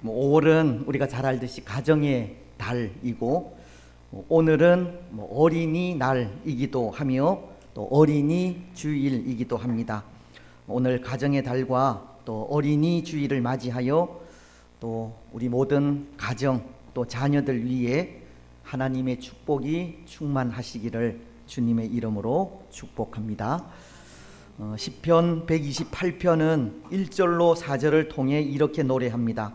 뭐 5월은 우리가 잘 알듯이 가정의 달이고 뭐 오늘은 뭐 어린이 날이기도 하며 또 어린이 주일이기도 합니다. 오늘 가정의 달과 또 어린이 주일을 맞이하여 또 우리 모든 가정 또 자녀들 위해 하나님의 축복이 충만하시기를 주님의 이름으로 축복합니다. 어, 시편 128편은 1절로 4절을 통해 이렇게 노래합니다.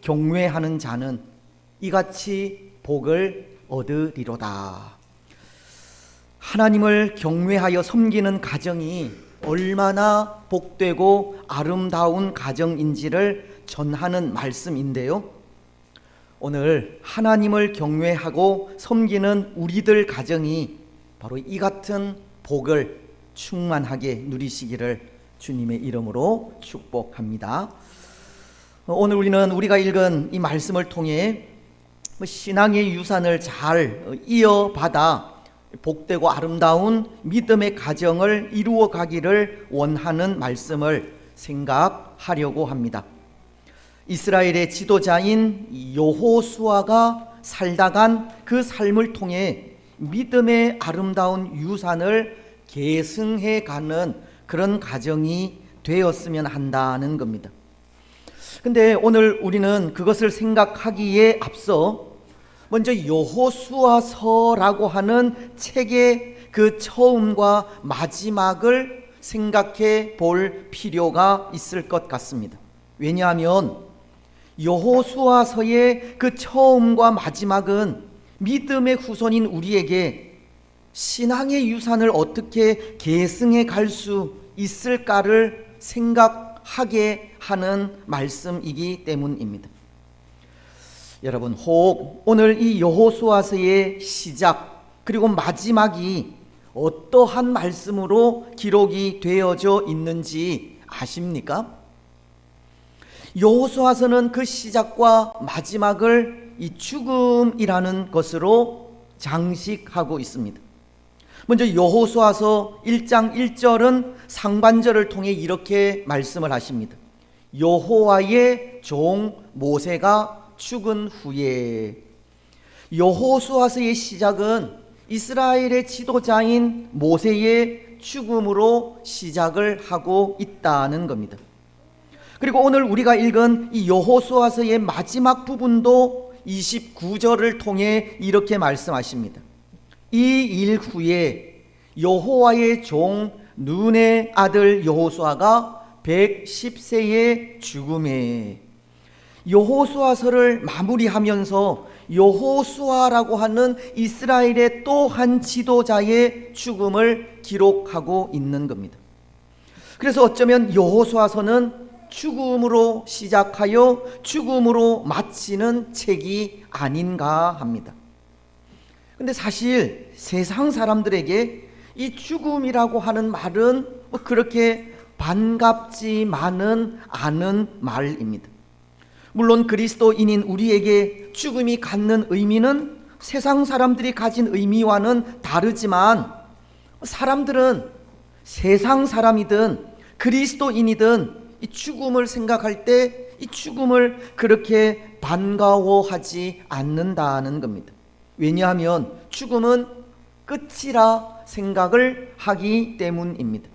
경외하는 자는 이같이 복을 얻으리로다. 하나님을 경외하여 섬기는 가정이 얼마나 복되고 아름다운 가정인지를 전하는 말씀인데요. 오늘 하나님을 경외하고 섬기는 우리들 가정이 바로 이 같은 복을 충만하게 누리시기를 주님의 이름으로 축복합니다. 오늘 우리는 우리가 읽은 이 말씀을 통해 뭐 신앙의 유산을 잘 이어받아 복되고 아름다운 믿음의 가정을 이루어 가기를 원하는 말씀을 생각하려고 합니다. 이스라엘의 지도자인 여호수아가 살다간 그 삶을 통해 믿음의 아름다운 유산을 계승해 가는 그런 가정이 되었으면 한다는 겁니다. 근데 오늘 우리는 그것을 생각하기에 앞서 먼저 여호수아서라고 하는 책의 그 처음과 마지막을 생각해 볼 필요가 있을 것 같습니다. 왜냐하면 여호수아서의 그 처음과 마지막은 믿음의 후손인 우리에게 신앙의 유산을 어떻게 계승해 갈 수 있을까를 생각 하게 하는 말씀이기 때문입니다. 여러분, 혹 오늘 이 여호수아서의 시작 그리고 마지막이 어떠한 말씀으로 기록이 되어져 있는지 아십니까? 여호수아서는 그 시작과 마지막을 이 죽음이라는 것으로 장식하고 있습니다. 먼저 여호수아서 1장 1절은 상반절을 통해 이렇게 말씀을 하십니다. 여호와의 종 모세가 죽은 후에 여호수아서의 시작은 이스라엘의 지도자인 모세의 죽음으로 시작을 하고 있다는 겁니다. 그리고 오늘 우리가 읽은 이 여호수아서의 마지막 부분도 29절을 통해 이렇게 말씀하십니다. 이 일 후에 여호와의 종 눈의 아들 여호수아가 110세의 죽음에 여호수아서를 마무리하면서 여호수아라고 하는 이스라엘의 또 한 지도자의 죽음을 기록하고 있는 겁니다. 그래서 어쩌면 여호수아서는 죽음으로 시작하여 죽음으로 마치는 책이 아닌가 합니다. 근데 사실 세상 사람들에게 이 죽음이라고 하는 말은 뭐 그렇게 반갑지만은 않은 말입니다. 물론 그리스도인인 우리에게 죽음이 갖는 의미는 세상 사람들이 가진 의미와는 다르지만 사람들은 세상 사람이든 그리스도인이든 이 죽음을 생각할 때 이 죽음을 그렇게 반가워하지 않는다는 겁니다. 왜냐하면 죽음은 끝이라 생각을 하기 때문입니다.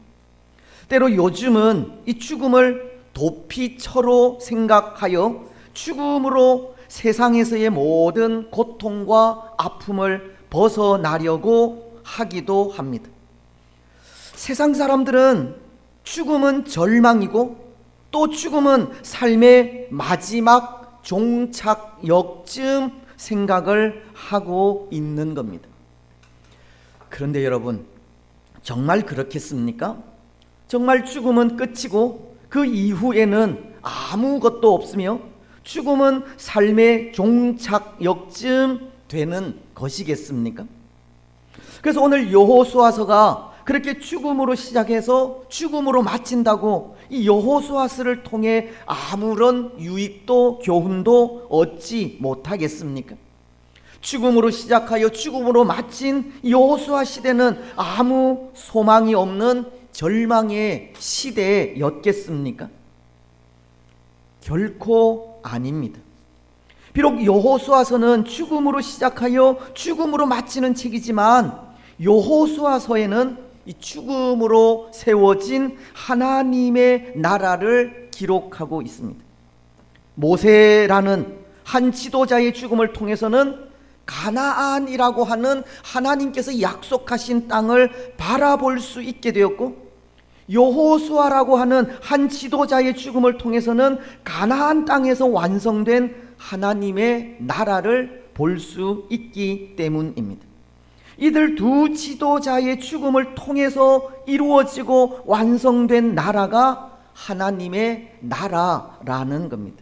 때로 요즘은 이 죽음을 도피처로 생각하여 죽음으로 세상에서의 모든 고통과 아픔을 벗어나려고 하기도 합니다. 세상 사람들은 죽음은 절망이고 또 죽음은 삶의 마지막 종착역쯤 생각을 하고 있는 겁니다. 그런데 여러분, 정말 그렇겠습니까? 정말 죽음은 끝이고 그 이후에는 아무것도 없으며 죽음은 삶의 종착역쯤 되는 것이겠습니까? 그래서 오늘 여호수아서가 그렇게 죽음으로 시작해서 죽음으로 마친다고 이 여호수아서를 통해 아무런 유익도 교훈도 얻지 못하겠습니까? 죽음으로 시작하여 죽음으로 마친 여호수아 시대는 아무 소망이 없는 절망의 시대였겠습니까? 결코 아닙니다. 비록 여호수아서는 죽음으로 시작하여 죽음으로 마치는 책이지만 여호수아서에는 이 죽음으로 세워진 하나님의 나라를 기록하고 있습니다. 모세라는 한 지도자의 죽음을 통해서는 가나안이라고 하는 하나님께서 약속하신 땅을 바라볼 수 있게 되었고 여호수아라고 하는 한 지도자의 죽음을 통해서는 가나안 땅에서 완성된 하나님의 나라를 볼 수 있기 때문입니다. 이들 두 지도자의 죽음을 통해서 이루어지고 완성된 나라가 하나님의 나라라는 겁니다.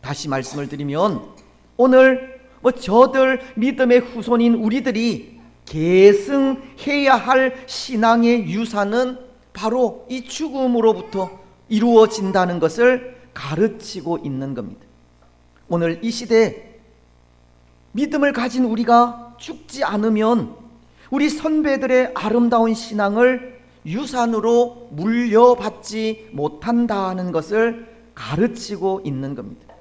다시 말씀을 드리면 오늘 뭐 저들 믿음의 후손인 우리들이 계승해야 할 신앙의 유산은 바로 이 죽음으로부터 이루어진다는 것을 가르치고 있는 겁니다. 오늘 이 시대 믿음을 가진 우리가 죽지 않으면 우리 선배들의 아름다운 신앙을 유산으로 물려받지 못한다는 것을 가르치고 있는 겁니다.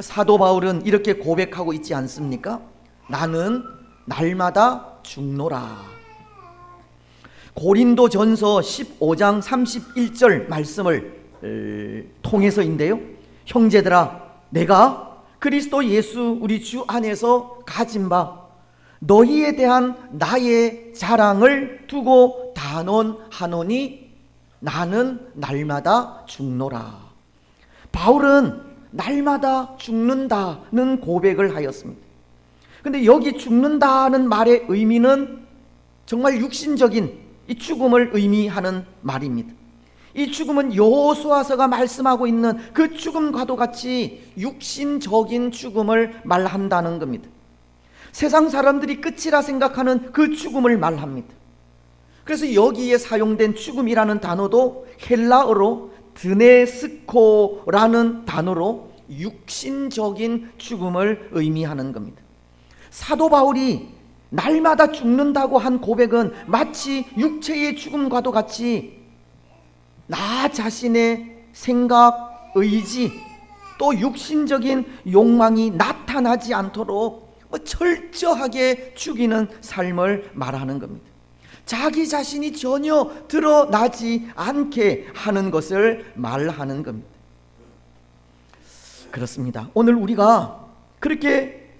사도 바울은 이렇게 고백하고 있지 않습니까? 나는 날마다 죽노라. 고린도 전서 15장 31절 말씀을 통해서인데요. 형제들아, 내가 그리스도 예수 우리 주 안에서 가진 바 너희에 대한 나의 자랑을 두고 단언하노니 나는 날마다 죽노라. 바울은 날마다 죽는다는 고백을 하였습니다. 근데 여기 죽는다는 말의 의미는 정말 육신적인 이 죽음을 의미하는 말입니다. 이 죽음은 여호수아서가 말씀하고 있는 그 죽음과도 같이 육신적인 죽음을 말한다는 겁니다. 세상 사람들이 끝이라 생각하는 그 죽음을 말합니다. 그래서 여기에 사용된 죽음이라는 단어도 헬라어로 드네스코라는 단어로 육신적인 죽음을 의미하는 겁니다. 사도 바울이 날마다 죽는다고 한 고백은 마치 육체의 죽음과도 같이 나 자신의 생각, 의지, 또 육신적인 욕망이 나타나지 않도록 뭐 철저하게 죽이는 삶을 말하는 겁니다. 자기 자신이 전혀 드러나지 않게 하는 것을 말하는 겁니다. 그렇습니다. 오늘 우리가 그렇게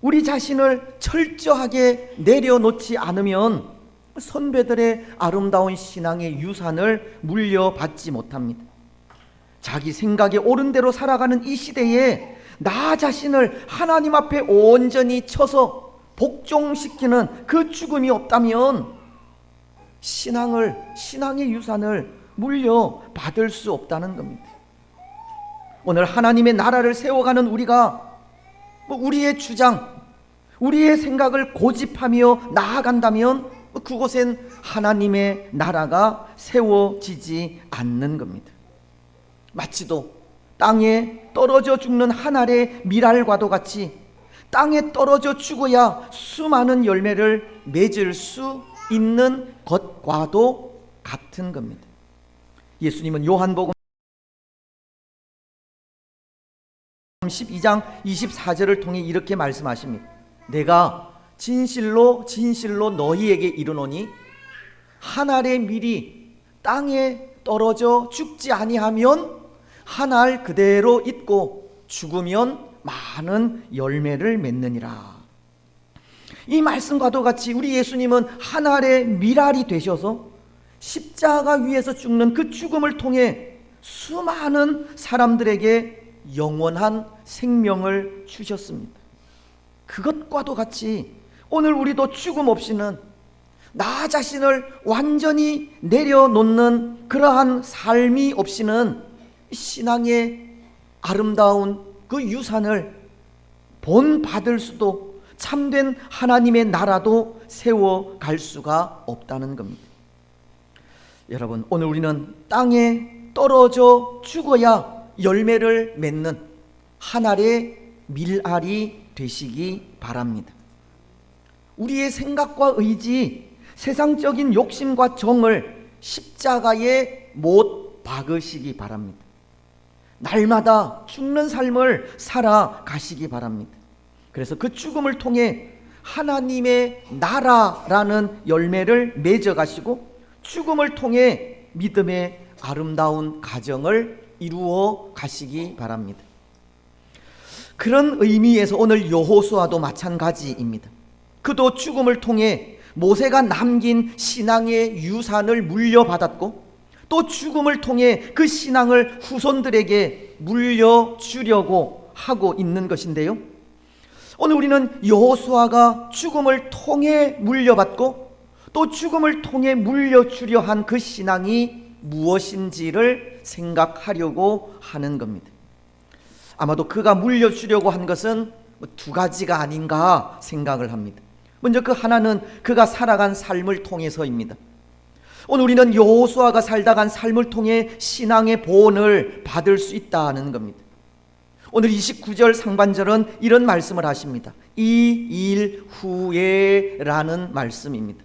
우리 자신을 철저하게 내려놓지 않으면 선배들의 아름다운 신앙의 유산을 물려받지 못합니다. 자기 생각에 옳은 대로 살아가는 이 시대에 나 자신을 하나님 앞에 온전히 쳐서 복종시키는 그 죽음이 없다면 신앙을 신앙의 유산을 물려 받을 수 없다는 겁니다. 오늘 하나님의 나라를 세워가는 우리가 뭐 우리의 주장, 우리의 생각을 고집하며 나아간다면 그곳엔 하나님의 나라가 세워지지 않는 겁니다. 마치도 땅에 떨어져 죽는 한 알의 밀알과도 같이 땅에 떨어져 죽어야 수많은 열매를 맺을 수 있는 것과도 같은 겁니다. 예수님은 요한복음 12장 24절을 통해 이렇게 말씀하십니다. 내가 진실로 진실로 너희에게 이르노니 한 알의 밀이 땅에 떨어져 죽지 아니하면 한 알 그대로 있고 죽으면 많은 열매를 맺느니라. 이 말씀과도 같이 우리 예수님은 한 알의 밀알이 되셔서 십자가 위에서 죽는 그 죽음을 통해 수많은 사람들에게 영원한 생명을 주셨습니다. 그것과도 같이 오늘 우리도 죽음 없이는 나 자신을 완전히 내려놓는 그러한 삶이 없이는 신앙의 아름다운 그 유산을 본받을 수도 참된 하나님의 나라도 세워 갈 수가 없다는 겁니다. 여러분, 오늘 우리는 땅에 떨어져 죽어야 열매를 맺는 한 알의 밀알이 되시기 바랍니다. 우리의 생각과 의지, 세상적인 욕심과 정을 십자가에 못 박으시기 바랍니다. 날마다 죽는 삶을 살아가시기 바랍니다. 그래서 그 죽음을 통해 하나님의 나라라는 열매를 맺어가시고 죽음을 통해 믿음의 아름다운 가정을 이루어 가시기 바랍니다. 그런 의미에서 오늘 여호수아도 마찬가지입니다. 그도 죽음을 통해 모세가 남긴 신앙의 유산을 물려받았고 또 죽음을 통해 그 신앙을 후손들에게 물려주려고 하고 있는 것인데요. 오늘 우리는 여호수아가 죽음을 통해 물려받고 또 죽음을 통해 물려주려 한 그 신앙이 무엇인지를 생각하려고 하는 겁니다. 아마도 그가 물려주려고 한 것은 뭐두 가지가 아닌가 생각을 합니다. 먼저 그 하나는 그가 살아간 삶을 통해서입니다. 오늘 우리는 여호수아가 살다 간 삶을 통해 신앙의 보온을 받을 수 있다는 겁니다. 오늘 29절 상반절은 이런 말씀을 하십니다. 이 일 후에라는 말씀입니다.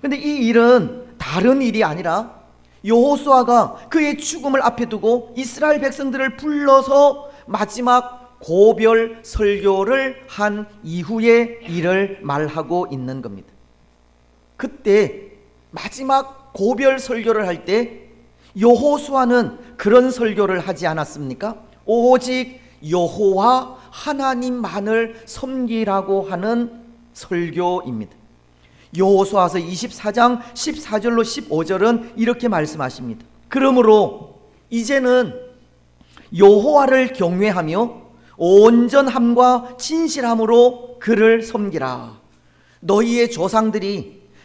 근데 이 일은 다른 일이 아니라 여호수아가 그의 죽음을 앞에 두고 이스라엘 백성들을 불러서 마지막 고별 설교를 한 이후의 일을 말하고 있는 겁니다. 그때 마지막 고별 설교를 할 때 여호수아는 그런 설교를 하지 않았습니까? 오직 여호와 하나님만을 섬기라고 하는 설교입니다. 여호수아서 24장 14절로 15절은 이렇게 말씀하십니다. 그러므로 이제는 여호와를 경외하며 온전함과 진실함으로 그를 섬기라. 너희의 조상들이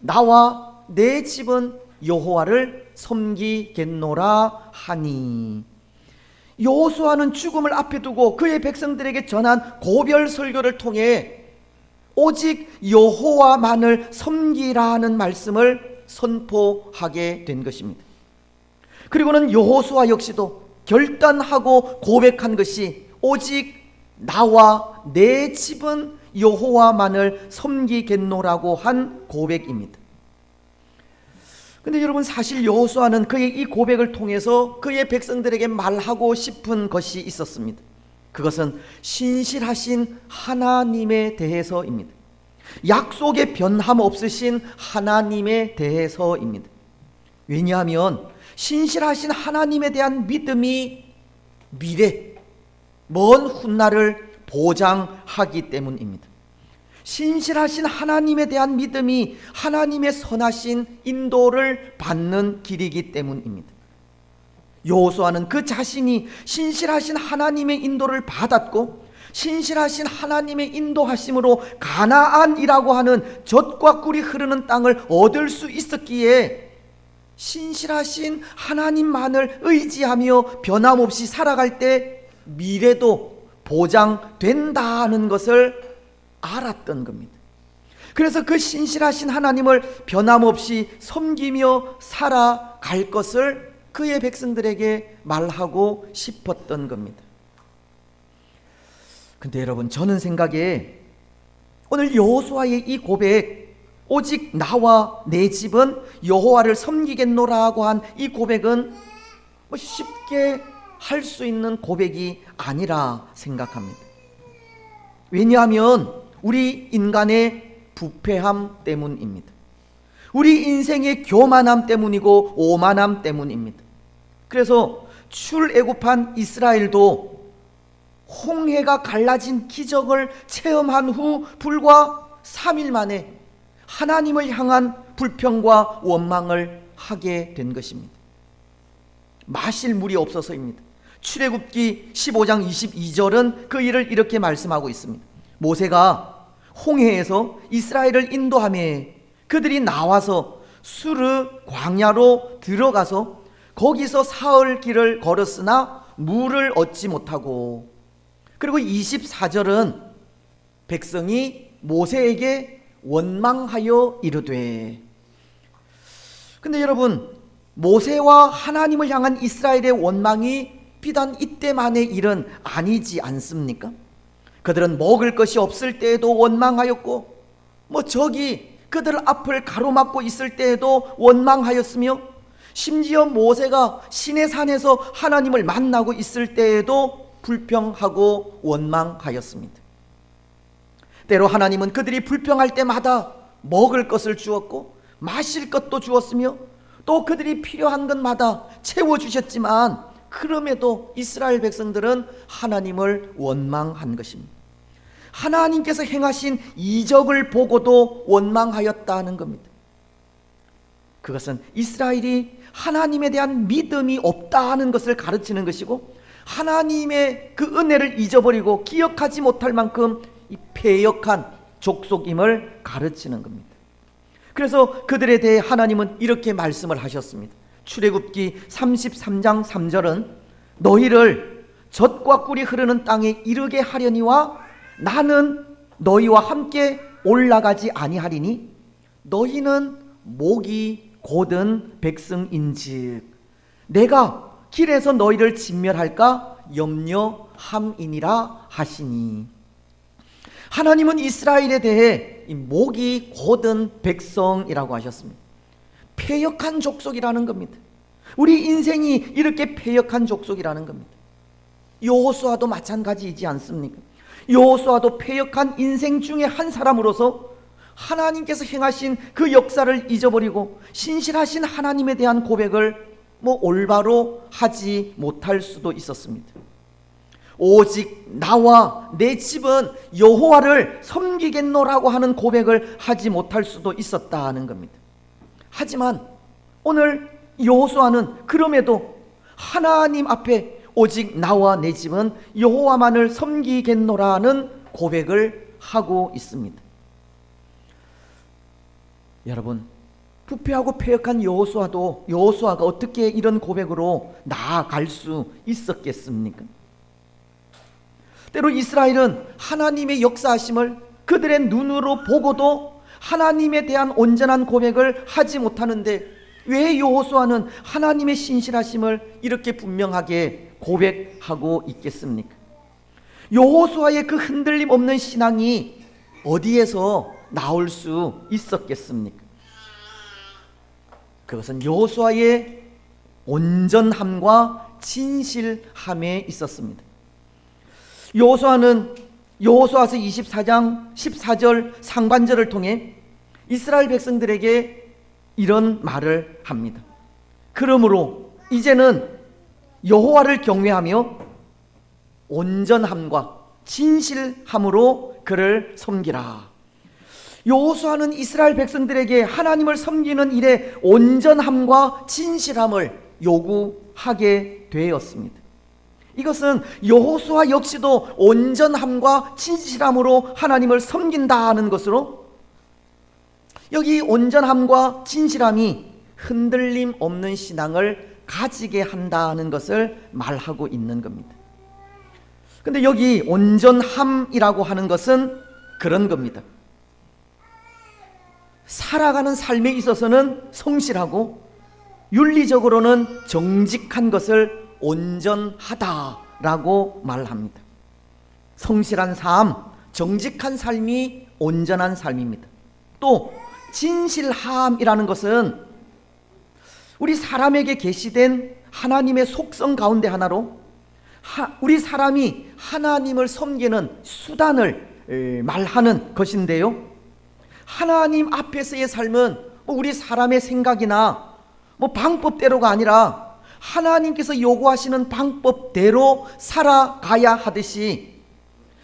나와 내 집은 여호와를 섬기겠노라 하니 여호수아는 죽음을 앞에 두고 그의 백성들에게 전한 고별 설교를 통해 오직 여호와만을 섬기라는 말씀을 선포하게 된 것입니다. 그리고는 여호수아 역시도 결단하고 고백한 것이 오직 나와 내 집은 여호와만을 섬기겠노라고 한 고백입니다. 근데 여러분 사실 여호수아는 그의 이 고백을 통해서 그의 백성들에게 말하고 싶은 것이 있었습니다. 그것은 신실하신 하나님에 대해서입니다. 약속의 변함 없으신 하나님에 대해서입니다. 왜냐하면 신실하신 하나님에 대한 믿음이 미래, 먼 훗날을 보장하기 때문입니다. 신실하신 하나님에 대한 믿음이 하나님의 선하신 인도를 받는 길이기 때문입니다. 여호수아는 그 자신이 신실하신 하나님의 인도를 받았고 신실하신 하나님의 인도하심으로 가나안이라고 하는 젖과 꿀이 흐르는 땅을 얻을 수 있었기에 신실하신 하나님만을 의지하며 변함없이 살아갈 때 미래도 보장된다는 것을 알았던 겁니다. 그래서 그 신실하신 하나님을 변함없이 섬기며 살아갈 것을 그의 백성들에게 말하고 싶었던 겁니다. 근데 여러분 저는 생각에 오늘 여호수아의 이 고백 오직 나와 내 집은 여호와를 섬기겠노라고 한 이 고백은 뭐 쉽게 할 수 있는 고백이 아니라 생각합니다. 왜냐하면 우리 인간의 부패함 때문입니다. 우리 인생의 교만함 때문이고 오만함 때문입니다. 그래서 출애굽한 이스라엘도 홍해가 갈라진 기적을 체험한 후 불과 3일 만에 하나님을 향한 불평과 원망을 하게 된 것입니다. 마실 물이 없어서입니다. 출애굽기 15장 22절은 그 일을 이렇게 말씀하고 있습니다. 모세가 홍해에서 이스라엘을 인도함에 그들이 나와서 수르 광야로 들어가서 거기서 사흘 길을 걸었으나 물을 얻지 못하고 그리고 24절은 백성이 모세에게 원망하여 이르되 근데 여러분 모세와 하나님을 향한 이스라엘의 원망이 비단 이때만의 일은 아니지 않습니까? 그들은 먹을 것이 없을 때에도 원망하였고 뭐 저기 그들 앞을 가로막고 있을 때에도 원망하였으며 심지어 모세가 시내 산에서 하나님을 만나고 있을 때에도 불평하고 원망하였습니다. 때로 하나님은 그들이 불평할 때마다 먹을 것을 주었고 마실 것도 주었으며 또 그들이 필요한 것마다 채워 주셨지만 그럼에도 이스라엘 백성들은 하나님을 원망한 것입니다. 하나님께서 행하신 이적을 보고도 원망하였다는 겁니다. 그것은 이스라엘이 하나님에 대한 믿음이 없다는 것을 가르치는 것이고 하나님의 그 은혜를 잊어버리고 기억하지 못할 만큼 이 패역한 족속임을 가르치는 겁니다. 그래서 그들에 대해 하나님은 이렇게 말씀을 하셨습니다. 출애굽기 33장 3절은 너희를 젖과 꿀이 흐르는 땅에 이르게 하려니와 나는 너희와 함께 올라가지 아니하리니 너희는 목이 곧은 백성인즉 내가 길에서 너희를 진멸할까 염려함이니라 하시니 하나님은 이스라엘에 대해 이 목이 곧은 백성이라고 하셨습니다. 패역한 족속이라는 겁니다. 우리 인생이 이렇게 패역한 족속이라는 겁니다. 여호수아도 마찬가지이지 않습니까? 여호수아도 패역한 인생 중에 한 사람으로서 하나님께서 행하신 그 역사를 잊어버리고 신실하신 하나님에 대한 고백을 뭐 올바로 하지 못할 수도 있었습니다. 오직 나와 내 집은 여호와를 섬기겠노라고 하는 고백을 하지 못할 수도 있었다는 겁니다. 하지만 오늘 여호수아는 그럼에도 하나님 앞에 오직 나와 내 집은 여호와만을 섬기겠노라는 고백을 하고 있습니다. 여러분 부패하고 패역한 여호수아도 여호수아가 어떻게 이런 고백으로 나아갈 수 있었겠습니까? 때로 이스라엘은 하나님의 역사하심을 그들의 눈으로 보고도 하나님에 대한 온전한 고백을 하지 못하는데 왜 여호수아는 하나님의 신실하심을 이렇게 분명하게 고백하고 있겠습니까? 여호수아의 그 흔들림 없는 신앙이 어디에서 나올 수 있었겠습니까? 그것은 여호수아의 온전함과 진실함에 있었습니다. 여호수아는 여호수아서 24장 14절 상반절을 통해 이스라엘 백성들에게 이런 말을 합니다. 그러므로 이제는 여호와를 경외하며 온전함과 진실함으로 그를 섬기라. 여호수아는 이스라엘 백성들에게 하나님을 섬기는 일에 온전함과 진실함을 요구하게 되었습니다. 이것은 여호수아 역시도 온전함과 진실함으로 하나님을 섬긴다는 것으로 여기 온전함과 진실함이 흔들림 없는 신앙을 가지게 한다는 것을 말하고 있는 겁니다. 근데 여기 온전함이라고 하는 것은 그런 겁니다. 살아가는 삶에 있어서는 성실하고 윤리적으로는 정직한 것을 온전하다라고 말합니다. 성실한 삶, 정직한 삶이 온전한 삶입니다. 또 진실함이라는 것은 우리 사람에게 계시된 하나님의 속성 가운데 하나로 하, 우리 사람이 하나님을 섬기는 수단을 말하는 것인데요. 하나님 앞에서의 삶은 뭐 우리 사람의 생각이나 뭐 방법대로가 아니라 하나님께서 요구하시는 방법대로 살아가야 하듯이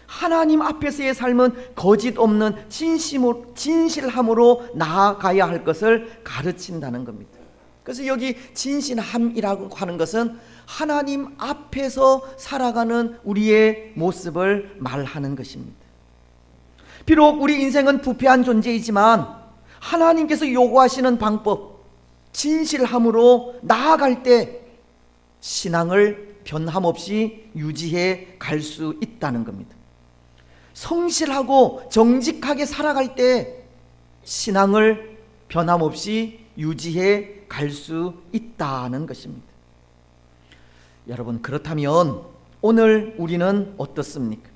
하나님 앞에서의 삶은 거짓 없는 진심으로, 진실함으로 나아가야 할 것을 가르친다는 겁니다. 그래서 여기 진실함이라고 하는 것은 하나님 앞에서 살아가는 우리의 모습을 말하는 것입니다. 비록 우리 인생은 부패한 존재이지만 하나님께서 요구하시는 방법, 진실함으로 나아갈 때 신앙을 변함없이 유지해 갈 수 있다는 겁니다. 성실하고 정직하게 살아갈 때 신앙을 변함없이 유지해 갈 수 있다는 것입니다. 여러분, 그렇다면 오늘 우리는 어떻습니까?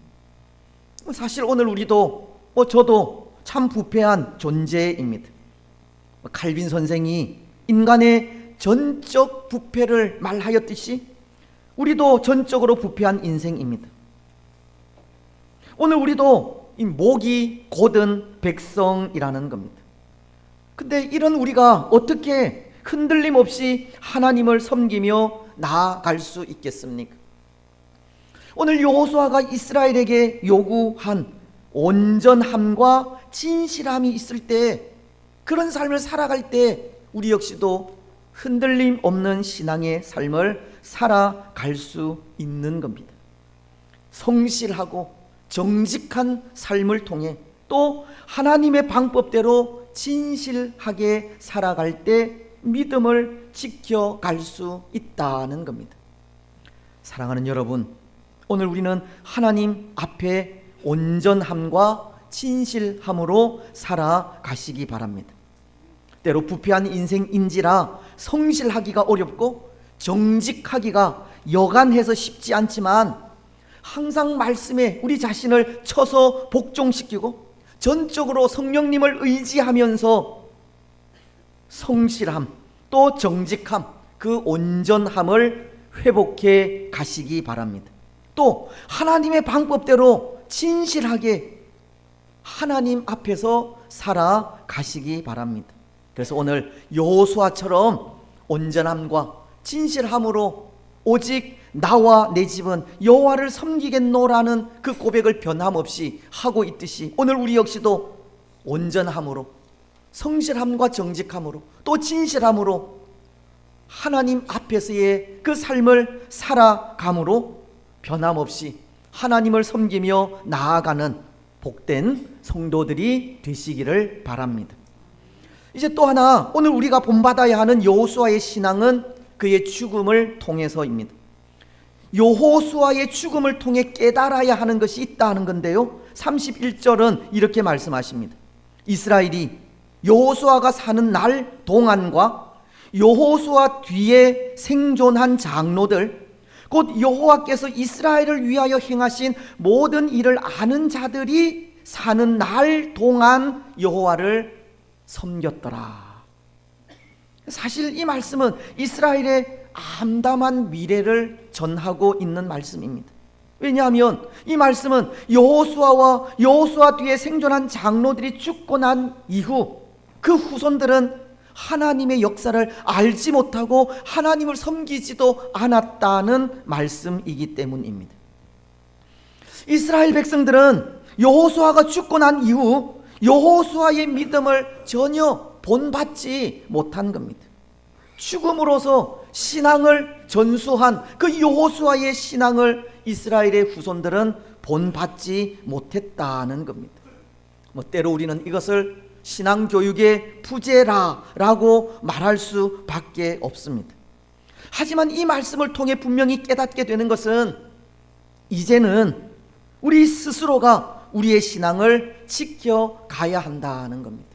사실 오늘 우리도 뭐 저도 참 부패한 존재입니다. 칼빈 선생이 인간의 전적 부패를 말하였듯이 우리도 전적으로 부패한 인생입니다. 오늘 우리도 이 목이 곧은 백성이라는 겁니다. 근데 이런 우리가 어떻게 흔들림 없이 하나님을 섬기며 나아갈 수 있겠습니까? 오늘 여호수아가 이스라엘에게 요구한 온전함과 진실함이 있을 때 그런 삶을 살아갈 때 우리 역시도 흔들림 없는 신앙의 삶을 살아갈 수 있는 겁니다. 성실하고 정직한 삶을 통해 또 하나님의 방법대로 진실하게 살아갈 때 믿음을 지켜갈 수 있다는 겁니다. 사랑하는 여러분, 오늘 우리는 하나님 앞에 온전함과 진실함으로 살아가시기 바랍니다. 때로 부패한 인생인지라 성실하기가 어렵고 정직하기가 여간해서 쉽지 않지만 항상 말씀에 우리 자신을 쳐서 복종시키고 전적으로 성령님을 의지하면서 성실함 또 정직함 그 온전함을 회복해 가시기 바랍니다. 또 하나님의 방법대로 진실하게 하나님 앞에서 살아가시기 바랍니다. 그래서 오늘 여호수아처럼 온전함과 진실함으로 오직 나와 내 집은 여호와를 섬기겠노라는 그 고백을 변함없이 하고 있듯이 오늘 우리 역시도 온전함으로 성실함과 정직함으로 또 진실함으로 하나님 앞에서의 그 삶을 살아감으로 변함없이 하나님을 섬기며 나아가는 복된 성도들이 되시기를 바랍니다. 이제 또 하나 오늘 우리가 본받아야 하는 여호수아의 신앙은 그의 죽음을 통해서입니다. 여호수아의 죽음을 통해 깨달아야 하는 것이 있다는 건데요. 31절은 이렇게 말씀하십니다. 이스라엘이 여호수아가 사는 날 동안과 여호수아 뒤에 생존한 장로들 곧 여호와께서 이스라엘을 위하여 행하신 모든 일을 아는 자들이 사는 날 동안 여호와를 섬겼더라. 사실 이 말씀은 이스라엘의 암담한 미래를 전하고 있는 말씀입니다. 왜냐하면 이 말씀은 여호수아와 여호수아 뒤에 생존한 장로들이 죽고 난 이후 그 후손들은 하나님의 역사를 알지 못하고 하나님을 섬기지도 않았다는 말씀이기 때문입니다. 이스라엘 백성들은 여호수아가 죽고 난 이후 여호수아의 믿음을 전혀 본받지 못한 겁니다. 죽음으로서 신앙을 전수한 그 여호수아의 신앙을 이스라엘의 후손들은 본받지 못했다는 겁니다. 뭐 때로 우리는 이것을 신앙 교육의 부재라라고 말할 수밖에 없습니다. 하지만 이 말씀을 통해 분명히 깨닫게 되는 것은 이제는 우리 스스로가 우리의 신앙을 지켜가야 한다는 겁니다.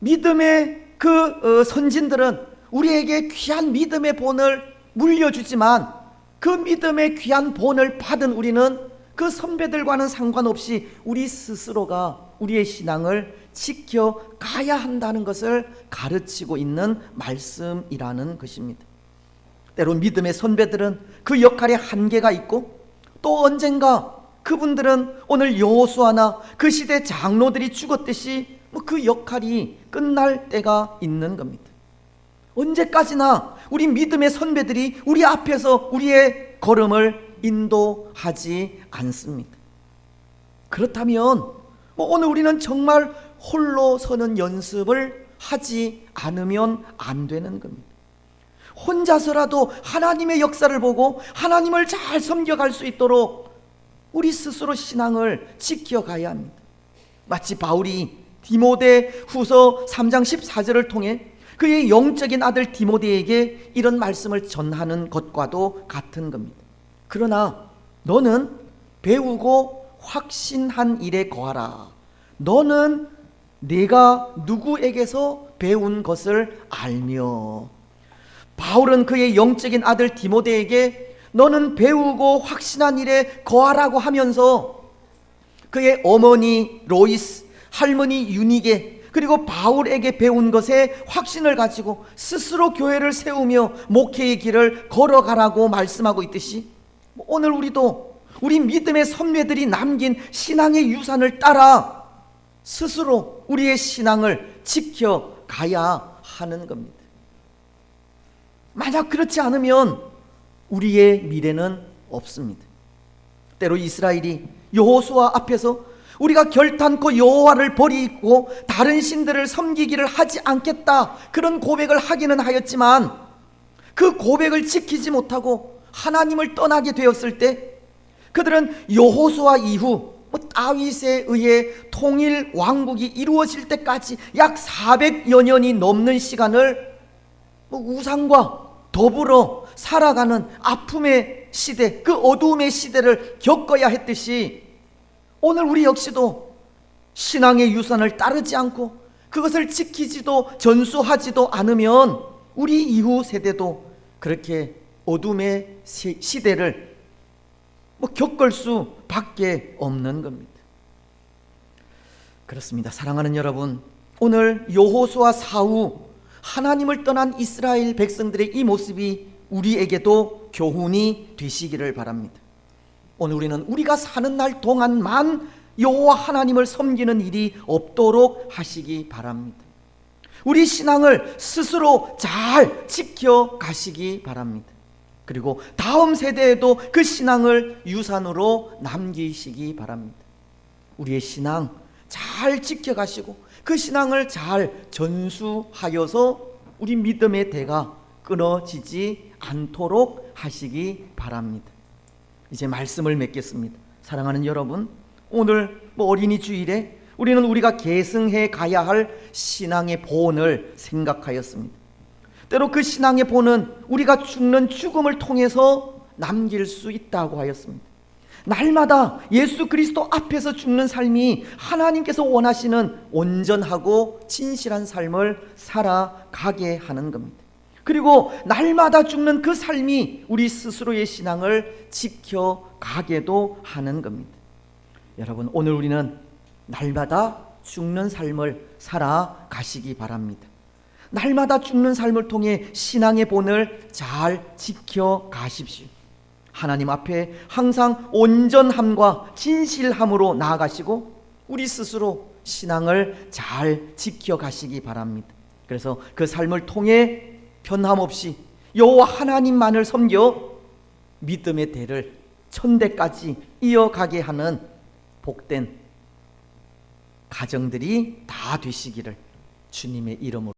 믿음의 그 어, 선진들은 우리에게 귀한 믿음의 본을 물려주지만 그 믿음의 귀한 본을 받은 우리는 그 선배들과는 상관없이 우리 스스로가 우리의 신앙을 지켜가야 한다는 것을 가르치고 있는 말씀이라는 것입니다. 때로 믿음의 선배들은 그 역할에 한계가 있고 또 언젠가 그분들은 오늘 여호수아나 그 시대 장로들이 죽었듯이 뭐 그 역할이 끝날 때가 있는 겁니다. 언제까지나 우리 믿음의 선배들이 우리 앞에서 우리의 걸음을 인도하지 않습니다. 그렇다면 뭐 오늘 우리는 정말 홀로 서는 연습을 하지 않으면 안 되는 겁니다. 혼자서라도 하나님의 역사를 보고 하나님을 잘 섬겨갈 수 있도록 우리 스스로 신앙을 지켜가야 합니다. 마치 바울이 디모데 후서 3장 14절을 통해 그의 영적인 아들 디모데에게 이런 말씀을 전하는 것과도 같은 겁니다. 그러나 너는 배우고 확신한 일에 거하라. 너는 내가 누구에게서 배운 것을 알며 바울은 그의 영적인 아들 디모데에게 너는 배우고 확신한 일에 거하라고 하면서 그의 어머니 로이스, 할머니 유니게 그리고 바울에게 배운 것에 확신을 가지고 스스로 교회를 세우며 목회의 길을 걸어가라고 말씀하고 있듯이 오늘 우리도 우리 믿음의 선배들이 남긴 신앙의 유산을 따라 스스로 우리의 신앙을 지켜가야 하는 겁니다. 만약 그렇지 않으면 우리의 미래는 없습니다. 때로 이스라엘이 여호수아 앞에서 우리가 결단코 여호와를 버리고 다른 신들을 섬기기를 하지 않겠다 그런 고백을 하기는 하였지만 그 고백을 지키지 못하고 하나님을 떠나게 되었을 때 그들은 여호수아 이후 뭐 다윗에 의해 통일 왕국이 이루어질 때까지 약 400여 년이 넘는 시간을 뭐 우상과 더불어 살아가는 아픔의 시대, 그 어두움의 시대를 겪어야 했듯이 오늘 우리 역시도 신앙의 유산을 따르지 않고 그것을 지키지도 전수하지도 않으면 우리 이후 세대도 그렇게 어둠의 시- 시대를 뭐 겪을 수밖에 없는 겁니다. 그렇습니다. 사랑하는 여러분, 오늘 여호수아 사후 하나님을 떠난 이스라엘 백성들의 이 모습이 우리에게도 교훈이 되시기를 바랍니다. 오늘 우리는 우리가 사는 날 동안만 여호와 하나님을 섬기는 일이 없도록 하시기 바랍니다. 우리 신앙을 스스로 잘 지켜 가시기 바랍니다. 그리고 다음 세대에도 그 신앙을 유산으로 남기시기 바랍니다. 우리의 신앙 잘 지켜 가시고 그 신앙을 잘 전수하여서 우리 믿음의 대가 끊어지지 않도록 하시기 바랍니다. 이제 말씀을 맺겠습니다. 사랑하는 여러분, 오늘 뭐 어린이 주일에 우리는 우리가 계승해 가야 할 신앙의 본을 생각하였습니다. 때로 그 신앙의 본은 우리가 죽는 죽음을 통해서 남길 수 있다고 하였습니다. 날마다 예수 그리스도 앞에서 죽는 삶이 하나님께서 원하시는 온전하고 진실한 삶을 살아가게 하는 겁니다. 그리고 날마다 죽는 그 삶이 우리 스스로의 신앙을 지켜가게도 하는 겁니다. 여러분, 오늘 우리는 날마다 죽는 삶을 살아가시기 바랍니다. 날마다 죽는 삶을 통해 신앙의 본을 잘 지켜가십시오. 하나님 앞에 항상 온전함과 진실함으로 나아가시고 우리 스스로 신앙을 잘 지켜가시기 바랍니다. 그래서 그 삶을 통해 변함없이 여호와 하나님만을 섬겨 믿음의 대를 천대까지 이어가게 하는 복된 가정들이 다 되시기를 주님의 이름으로